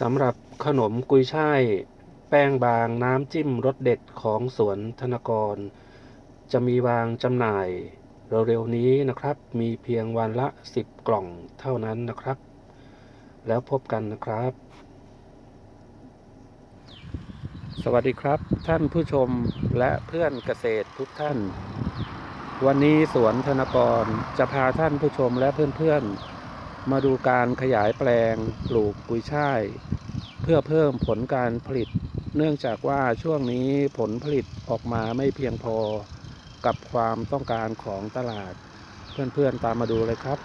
สำหรับขนมกุยช่าย แป้งบางน้ำจิ้มรสเด็ดของสวนธนกร จะมีวางจำหน่ายเร็วๆนี้นะครับ มีเพียงวันละ 10 กล่องเท่านั้นนะครับ แล้วพบกันนะครับ สวัสดีครับ ท่านผู้ชมและเพื่อนเกษตรทุกท่าน วันนี้สวนธนกรจะพาท่านผู้ชมและเพื่อนๆ มาดูการขยายแปลงปลูกกุยช่าย เพื่อเพิ่มผลการผลิต เนื่องจากว่าช่วงนี้ผลผลิตออกมาไม่เพียงพอกับความต้องการของตลาด เพื่อนๆตามมาดูเลยครับ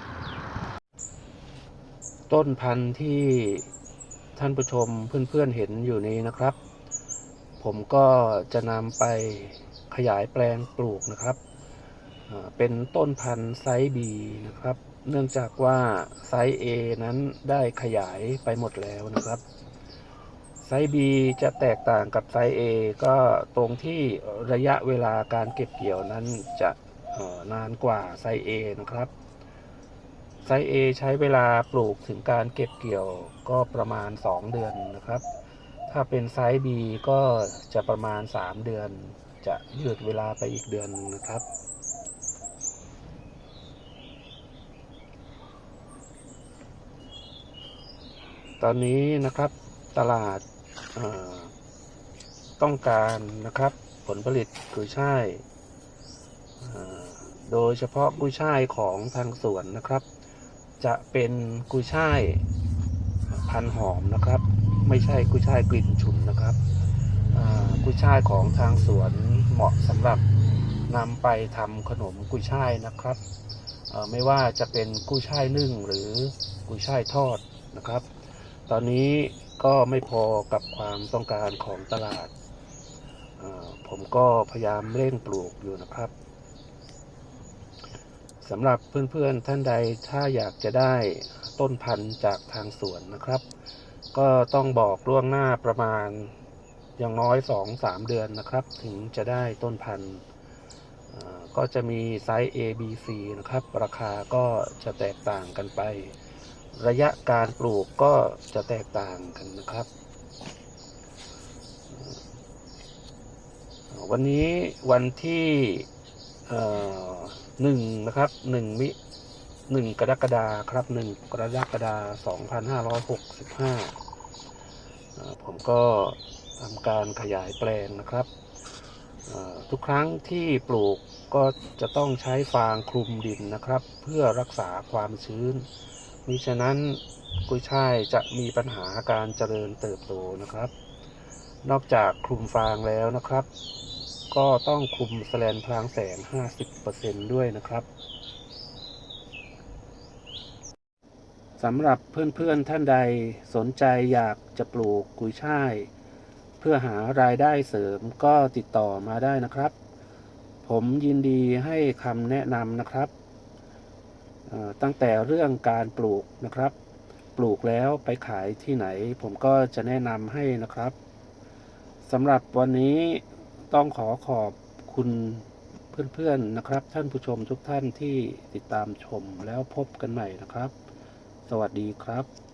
ต้นพันธุ์ที่ท่านผู้ชมเพื่อนๆเห็นอยู่นี้นะครับ ผมก็จะนำไปขยายแปลงปลูกนะครับ เป็นต้นพันธุ์ไซส์ B นะครับ เนื่องจากว่าไซส์ A นั้นได้ขยายไปหมดแล้วนะครับ ไซส์ B จะแตกต่างกับไซส์ A ก็ตรงที่ระยะเวลาการเก็บเกี่ยวนั้นจะนานกว่าไซส์ A นะครับ ไซส์ A ใช้เวลาปลูกถึงการเก็บเกี่ยวก็ประมาณ 2 เดือนนะครับ ถ้าเป็นไซส์ B ก็จะประมาณ 3 เดือน จะยืดเวลาไปอีกเดือนนะครับ ตอนนี้นะครับตลาดต้องการนะครับผลผลิตกุยช่ายโดยเฉพาะกุยช่ายของทางสวนนะครับ จะเป็นกุยช่ายพันหอมนะครับ ไม่ใช่กุยช่ายกลิ่นฉุนนะครับกุยช่ายของทางสวนเหมาะสำหรับนำไปทำขนมกุยช่ายนะครับ ไม่ว่าจะเป็นกุยช่ายนึ่งหรือกุยช่ายทอดนะครับ ตอนนี้ก็ไม่พอกับความต้องการของตลาด ผมก็พยายามเร่งปลูกอยู่นะครับสำหรับเพื่อนๆท่านใดถ้าอยากจะได้ต้นพันธุ์จากทางสวนนะครับ ก็ต้องบอกล่วงหน้าประมาณอย่างน้อย 2-3 เดือนนะครับ ถึงจะได้ต้นพันธุ์ก็จะมีไซส์ A B C นะครับ ราคาก็จะแตกต่างกันไป ระยะการปลูกก็จะแตกต่างกันนะครับ วันนี้วันที่หนึ่งนะครับหนึ่งมิหนึ่งกรกฎาครับหนึ่งกรกฎาสองพันห้าร้อยหกสิบห้าผมก็ทำการขยายแปลงนะครับ ทุกครั้งที่ปลูกก็จะต้องใช้ฟางคลุมดินนะครับ เพื่อรักษาความชื้น มิฉะนั้นกุยช่ายจะมีปัญหาการเจริญเติบโตนะครับ นอกจากคลุมฟางแล้วนะครับ ก็ต้องคลุมแสแลนพลางแสง 50%ด้วยนะครับสำหรับเพื่อนๆท่านใดสนใจอยากจะปลูกกุยช่าย เพื่อหารายได้เสริมก็ติดต่อมาได้นะครับ ผมยินดีให้คำแนะนำนะครับ ตั้งแต่เรื่องการปลูกนะครับ ปลูกแล้วไปขายที่ไหน ผมก็จะแนะนำให้นะครับสำหรับวันนี้ต้องขอขอบคุณเพื่อนๆนะครับ ท่านผู้ชมทุกท่านที่ติดตามชมแล้วพบกันใหม่นะครับ สวัสดีครับ